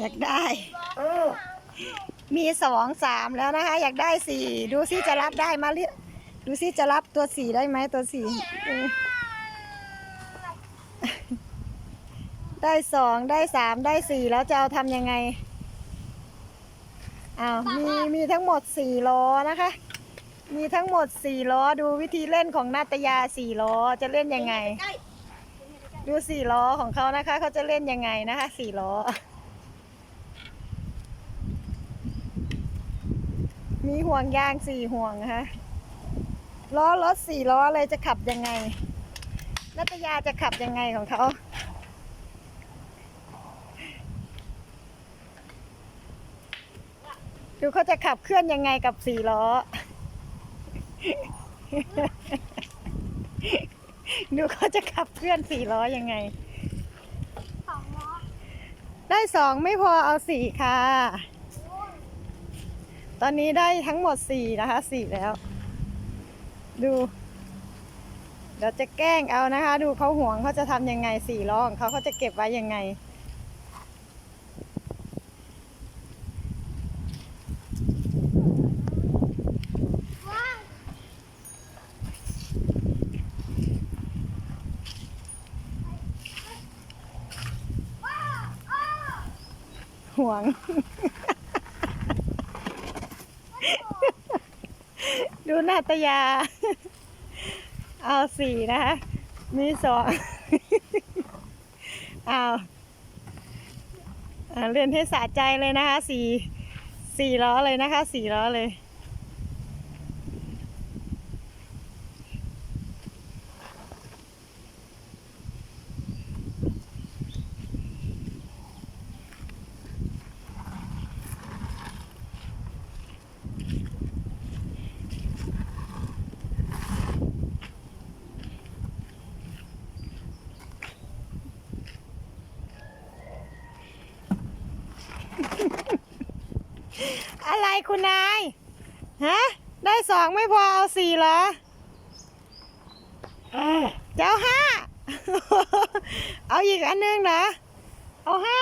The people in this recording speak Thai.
อยากได้ มีสองสามแล้วนะคะ อยากได้สี่ดูซิจะรับได้มาเรียดูซิจะรับตัวสี่ได้ไหมตัวสี่เออได้สองได้สามได้สี่แล้วจะเอาทำยังไงอ้าวมีมีทั้งหมดสี่ล้อนะคะ มีทั้งหมดสี่ล้อดูวิธีเล่นของนาตยาสี่ล้อจะเล่นยังไงใกล้ดูสี่ล้อของเขานะคะ เขาจะเล่นยังไงนะคะสี่ล้อ มีห่วงยางสี่ห่วงนะคะล้อรถสี่ล้อเลยจะขับยังไง นัตยาจะขับยังไงของเขาดูเขาจะขับเคลื่อนยังไงกับสี่ล้อ ดูเขาจะขับเคลื่อนสี่ล้อยังไงสองล้อได้สองไม่พอเอาสี่ค่ะ ตอนนี้ได้ทั้งหมดสี่นะคะสี่แล้ว ดูเดี๋ยวจะแกล้งเอานะคะ ดูเขาห่วงเขาจะทำยังไงสี่ล้อของเขาเขาจะเก็บไว้ยังไง ห่วง ดูนาตยา เอาสี่นะคะ มีสองเอาเรียนให้สะใจเลยนะคะสี่สี่ล้อเลยนะคะ สี่ล้อเลย อะไรคุณนาย ฮะ ได้สองไม่พอเอาสี่เหรอเจ้าห้า เอาอีกอันนึงเหรอ เอาห้า